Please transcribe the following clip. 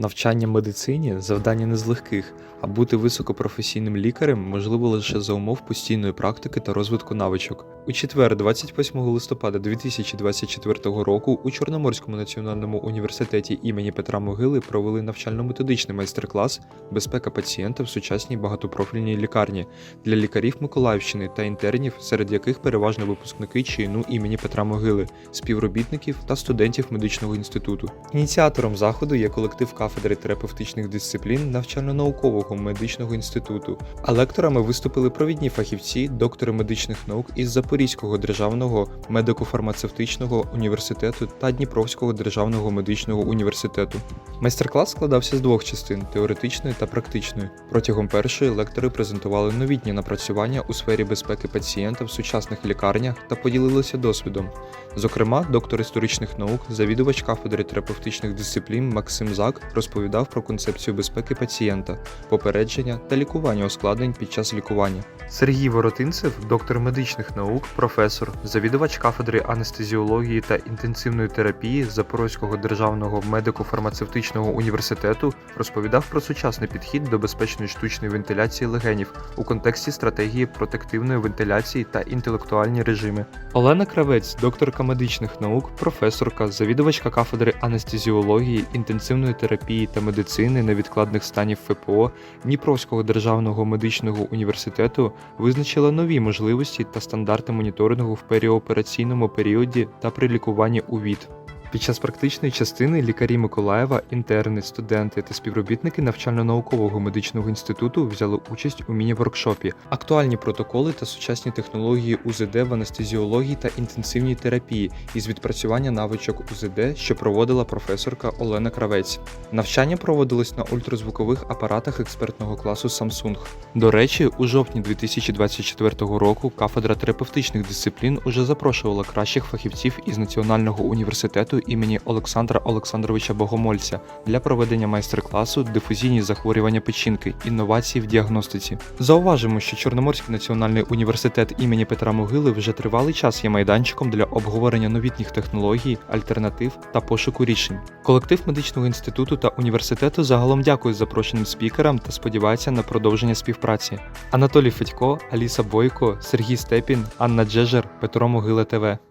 Навчання медицині завдання не з легких, а бути високопрофесійним лікарем можливо лише за умов постійної практики та розвитку навичок. У четвер, 28 листопада 2024 року, у Чорноморському національному університеті імені Петра Могили провели навчально-методичний майстер-клас Безпека пацієнта в сучасній багатопрофільній лікарні для лікарів Миколаївщини та інтернів, серед яких переважно випускники чину імені Петра Могили, співробітників та студентів медичного інституту. Ініціатором заходу є колектив кафедри терапевтичних дисциплін навчально-наукового медичного інституту, а лекторами виступили провідні фахівці, доктори медичних наук із Запорізького державного медико-фармацевтичного університету та Дніпровського державного медичного університету. Майстер-клас складався з двох частин теоретичної та практичної. Протягом першої лектори презентували новітні напрацювання у сфері безпеки пацієнта в сучасних лікарнях та поділилися досвідом. Зокрема, доктор історичних наук, завідувач кафедри терапевтичних дисциплін Максим Зак розповідав про концепцію безпеки пацієнта, попередження та лікування ускладнень під час лікування. Сергій Воротинцев, доктор медичних наук, професор, завідувач кафедри анестезіології та інтенсивної терапії Запорозького державного медико-фармацевтичного університету, розповідав про сучасний підхід до безпечної штучної вентиляції легенів у контексті стратегії протективної вентиляції та інтелектуальні режими. Олена Кравець, докторка медичних наук, професорка, завідувачка кафедри анестезіології, інтенсивної терапії та медицини невідкладних станів ФПО Дніпровського державного медичного університету визначила нові можливості та стандарти моніторингу в періопераційному періоді та при лікуванні у ВІД. Під час практичної частини лікарі Миколаєва, інтерни, студенти та співробітники навчально-наукового медичного інституту взяли участь у міні-воркшопі, актуальні протоколи та сучасні технології УЗД в анестезіології та інтенсивній терапії із відпрацювання навичок УЗД, що проводила професорка Олена Кравець. Навчання проводилось на ультразвукових апаратах експертного класу Samsung. До речі, у жовтні 2024 року кафедра терапевтичних дисциплін уже запрошувала кращих фахівців із Національного університету імені Олександра Олександровича Богомольця для проведення майстер-класу Дифузійні захворювання печінки, інновації в діагностиці. Зауважимо, що Чорноморський національний університет імені Петра Могили вже тривалий час є майданчиком для обговорення новітніх технологій, альтернатив та пошуку рішень. Колектив медичного інституту та університету загалом дякує запрошеним спікерам та сподівається на продовження співпраці. Анатолій Федько, Аліса Бойко, Сергій Степін, Анна Джежер, Петро Могила ТВ.